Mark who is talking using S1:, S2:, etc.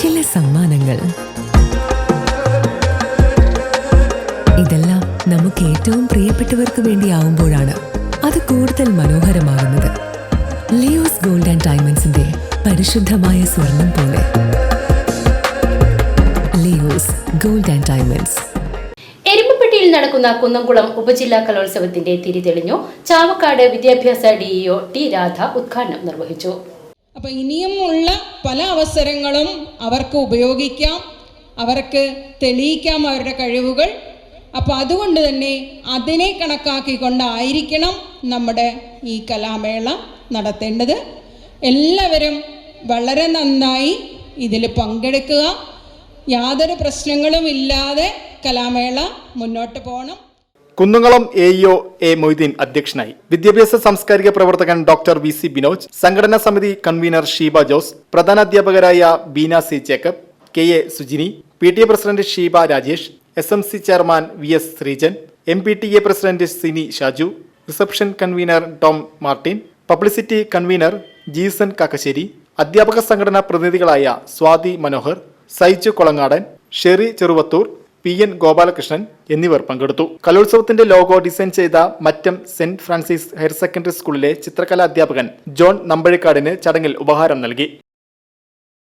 S1: ചില സമ്മാനങ്ങൾ. ഇതെല്ലാം നമുക്ക് ഏറ്റവും പ്രിയപ്പെട്ടവർക്ക് വേണ്ടിയാവുമ്പോഴാണ് അത് കൂടുതൽ മനോഹരമാകുന്നത്. ലിയോസ് ഗോൾഡ് ആൻഡ് ഡയമണ്ട്സിന്റെ പരിശുദ്ധമായ സ്വർണം പോലെ. Leo's gold and diamonds.
S2: എരുമപ്പെട്ടിയിൽ നടക്കുന്ന കുന്നംകുളം ഉപജില്ലാ കലോത്സവത്തിന്റെ തിരിതെളിഞ്ഞു ചാവക്കാട് വിദ്യാഭ്യാസ ഡിഇഒ ടി രാധ ഉദ്ഘാടനം നിർവഹിച്ചു.
S3: അപ്പോൾ ഇനിയുമുള്ള പല അവസരങ്ങളും അവർക്ക് ഉപയോഗിക്കാം അവർക്ക് തെളിയിക്കാം അവരുടെ കഴിവുകൾ. അപ്പോൾ അതുകൊണ്ട് തന്നെ അതിനെ കണക്കാക്കിക്കൊണ്ടായിരിക്കണം നമ്മുടെ ഈ കലാമേള നടത്തേണ്ടത്. എല്ലാവരും വളരെ നന്നായി ഇതിൽ പങ്കെടുക്കുക. യാതൊരു പ്രശ്നങ്ങളും ഇല്ലാതെ കലാമേള മുന്നോട്ട് പോകണം
S4: Kunnamkulam A E O A Moideen അധ്യക്ഷനായി. വിദ്യാഭ്യാസ സാംസ്കാരിക പ്രവർത്തകൻ ഡോക്ടർ വി സി ബിനോജ് സംഘടനാ സമിതി convener Sheeba Jose പ്രധാനാധ്യാപകരായ Beena C Jacob K A Sujini P T A president Sheeba Rajesh S M C chairman V S Sreejan M P T A president Sini Shaju reception convener Tom Martin publicity convener Jeesan Kakkassery അധ്യാപക സംഘടനാ പ്രതിനിധികളായ Swathi Manohar Saiju Kolangadan Sherry Cheruvathur P N Gopalakrishnan എന്നിവർ പങ്കെടുത്തു. കലോത്സവത്തിന്റെ logo design ചെയ്ത Mattam saint Francis higher secondary സ്കൂളിലെ ചിത്രകലാ അധ്യാപകൻ ജോൺ നമ്പഴിക്കാടിന് ചടങ്ങിൽ ഉപഹാരം നൽകി.